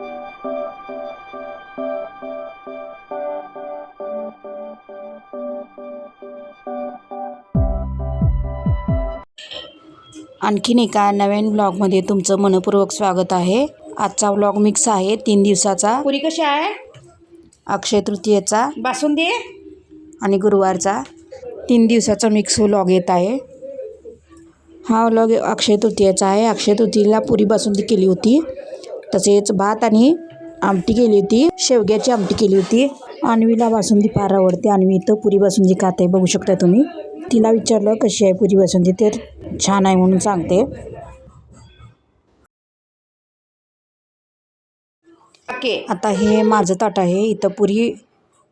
आणखीन एका नवीन ब्लॉगमध्ये तुमचं मनपूर्वक स्वागत आहे. आजचा ब्लॉग मिक्स आहे तीन दिवसाचा. पुरी कशी आहे? अक्षय तृतीयेचा. बासुंदी? आणि गुरुवारचा. तीन दिवसाचा मिक्स व्लॉग येत आहे. हा व्लॉग अक्षय तृतीयेचा आहे. अक्षय तृतीयेला पुरी बासुंदी केली होती. तसेच भात आणि आमटी केली होती. शेवग्याची आमटी केली होती. अन्वीला बासुंदी फार आवडते. अन्वी इथं पुरी बासुंदी खाते. बघू शकता तुम्ही. तिला विचारलं कशी आहे पुरी बासुंदी? तर छान आहे म्हणून सांगते. ओके. आता हे माझं ताट आहे. इथं पुरी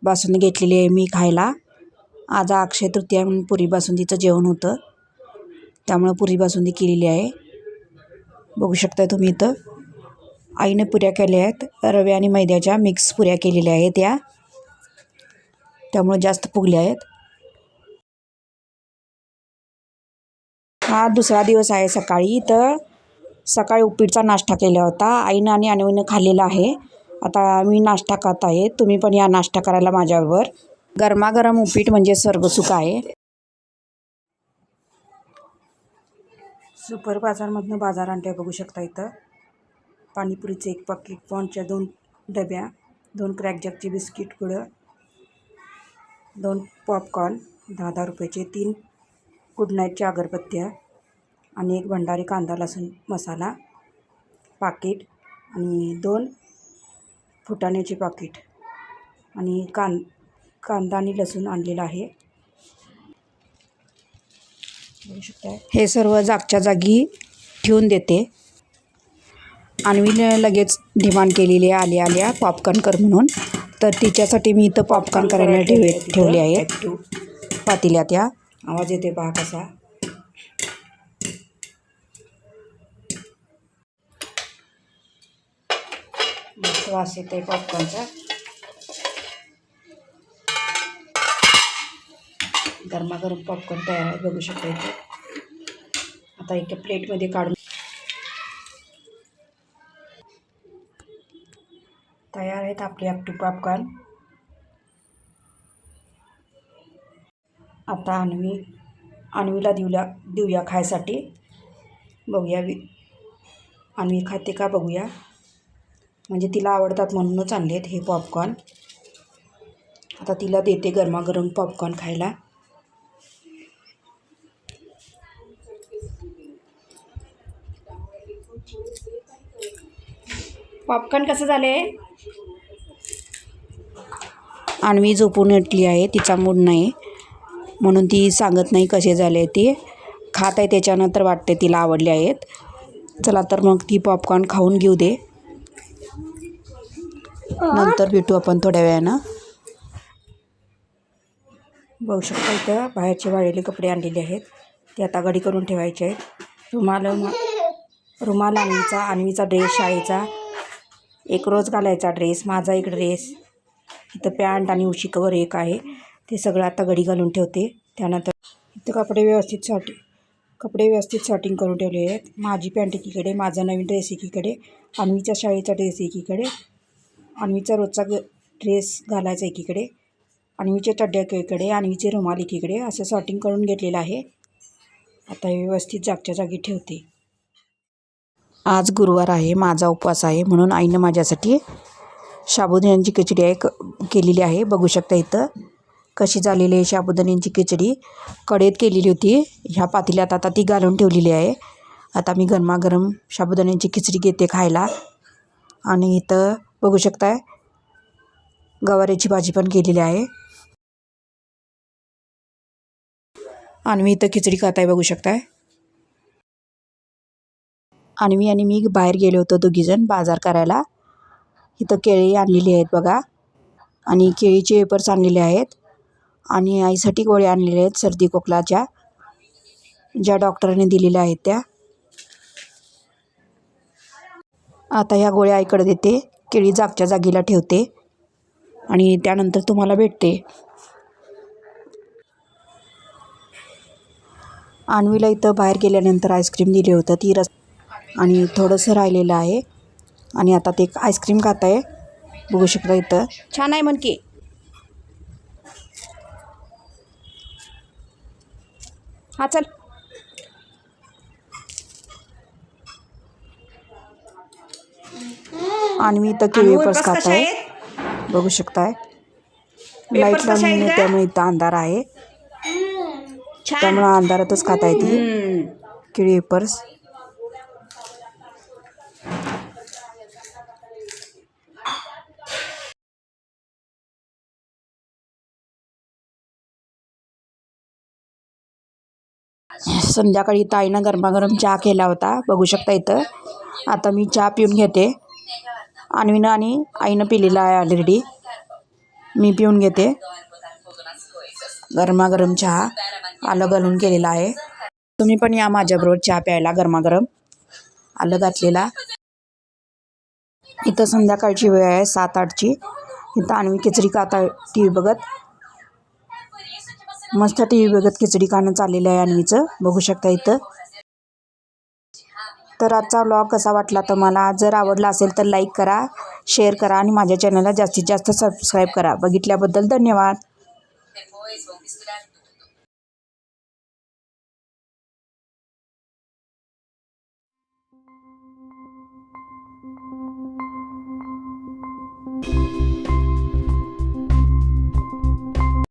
बासुंदी घेतलेली आहे मी खायला. आज अक्षय तृतीया म्हणून पुरी बासुंदीचं जेवण होतं. त्यामुळं पुरी बासुंदी केलेली आहे. बघू शकता तुम्ही इथं. आईने पुऱ्या केल्या आहेत. रवे आणि मैद्याच्या मिक्स पुऱ्या केलेल्या आहेत त्या त्यामुळे जास्त फुगल्या आहेत. हा दुसरा दिवस आहे सकाळी. तर सकाळी उपीटचा नाश्ता केला होता. आईनं आणि अनवीनं खाल्लेला आहे. आता मी नाश्ता खात आहे. तुम्ही पण या नाश्ता करायला माझ्याबरोबर. गरमागरम उपीट म्हणजे स्वर्गसुख आहे. सुपर बाजारमधनं बाजार आणते बघू शकता इथं. पाणीपुरीचं एक पॉकेट पॉनच्या दोन डब्या दोन क्रॅकजॅकचे बिस्किट गुळं दोन पॉपकॉर्न दहा दहा रुपयाचे तीन गुड नाईटच्या अगरबत्त्या आणि एक भंडारी कांदा लसूण मसाला पाकिट आणि दोन फुटाण्याचे पाकिट आणि कां कांदा आणि लसूण आणलेला आहे. हे सर्व जागच्या जागी ठेवून देते. अन्वीने लगेच डिमांड केलेली आहे आल्या आल्या पॉपकॉर्न कर म्हणून. तर तिच्यासाठी मी इथं पॉपकॉर्न करायला ठेवे ठेवले आहेत. पातेल्यात त्या आवाज येते पहा कसा. वास येते पॉपकॉर्नचा गरमागरम पॉपकॉर्न तयार आहे बघू शकता इथे. आता एका प्लेटमध्ये काढून तयार आहेत आपले आपटू पॉपकॉर्न आता अन्वी अन्वीला देऊला देऊया खायसाठी. बघूया वि अन्वी खाते का बघूया. म्हणजे तिला आवडतात म्हणूनच आणले आहेत हे पॉपकॉर्न आता तिला देते गरमागरम पॉपकॉर्न खायला. पॉपकॉर्न कसं झाले आणवी झोपून उठली आहे तिचा मूड नाही. म्हणून ती सांगत नाही कसे झाले ते. खात आहे त्याच्यानंतर वाटते तिला आवडले आहेत. चला तर मग ती पॉपकॉर्न खाऊन घेऊ दे. नंतर भेटू आपण थोड्या वेळानं. बघू शकता इथं बाहेरचे वाळलेले कपडे आणलेले आहेत. ते आता गडी करून ठेवायचे आहेत. रुमाल रुमाल आणवीचा आणवीचा ड्रेस शाळेचा. एक रोज घालायचा ड्रेस माझा एक ड्रेस इथं पॅन्ट आणि उशी कवर एक आहे. ते सगळं आता घडी घालून ठेवते. त्यानंतर इथं कपडे व्यवस्थित सॉटी कपडे व्यवस्थित सॉटिंग करून ठेवले आहेत. माझी पॅन्ट एकीकडे माझा नवीन ड्रेस एकीकडे अन्वीच्या शाळेचा ड्रेस एकीकडे अन्वीचा रोजचा ग ड्रेस घालायचा एकीकडे अन्वीच्या चड्ड्या एकीकडे अन्वीचे रुमाल एकीकडे असं सॉटिंग करून घेतलेलं आहे. आता हे व्यवस्थित जागच्या जागी ठेवते. आज गुरुवार आहे माझा उपवास आहे म्हणून आईनं माझ्यासाठी साबुदाण्याची खिचडी आहे क केलेली आहे. बघू शकता इथं कशी झालेली आहे साबुदाण्याची खिचडी. कढईत केलेली होती. ह्या पातेल्यात आता ती घालून ठेवलेली आहे. आता मी गरमागरम साबुदाण्याची खिचडी घेते खायला. आणि इथं बघू शकताय गवारीची भाजी पण केलेली आहे. आणि मी इथं खिचडी खात आहे बघू शकताय. मी आणि मी बाहेर गेलो होतो दोघीजण बाजार करायला. इथं केळी आणलेली आहेत बघा. आणि केळीचे वेपर्स आणलेले आहेत. आणि आईसाठी गोळ्या आणलेल्या आहेत सर्दी खोकलाच्या. ज्या डॉक्टरने दिलेल्या आहेत त्या. आता ह्या गोळ्या आईकडे देते. केळी जागच्या जागेला ठेवते. आणि त्यानंतर तुम्हाला भेटते. आणवीला इथं बाहेर गेल्यानंतर आईस्क्रीम दिले होतं. ती रस आणि थोडंसं राहिलेलं आहे. आणि आता ते आईस्क्रीम खात आहे. बघू शकता इथं. छान आहे म्हण की. हा चल. आणि मी इथं केळी वेपर्स खात आहे. बघू शकताय. लाइट लावून? त्यामुळे इथं अंधार आहे. त्यामुळं अंधारातच खाता येते. केळी वेपर्स संध्याकाळी ताईनं गरमागरम चहा केला होता. बघू शकता इथं. आता मी चहा पिऊन घेते. अन्वीनं आणि आईनं पिलेला आहे ऑलरेडी मी पिऊन घेते. गरमागरम चहा आलं घालून केलेला आहे. तुम्ही पण या माझ्याबरोबर चहा प्यायला गरमागरम. आलं घातलेला. इथं संध्याकाळची वेळ आहे सात आठची. इथं आणवी खिचडी खाता टी व्ही बघत. मस्त टी व्ही बघत खिचडी खाणं चाललेलं आहे आणवीचं बघू शकता इथं. तर आजचा व्लॉग कसा वाटला तुम्हाला? जर आवडला असेल तर लाईक करा शेअर करा आणि माझ्या चॅनलला जास्तीत जास्त सबस्क्राईब करा. बघितल्याबद्दल धन्यवाद.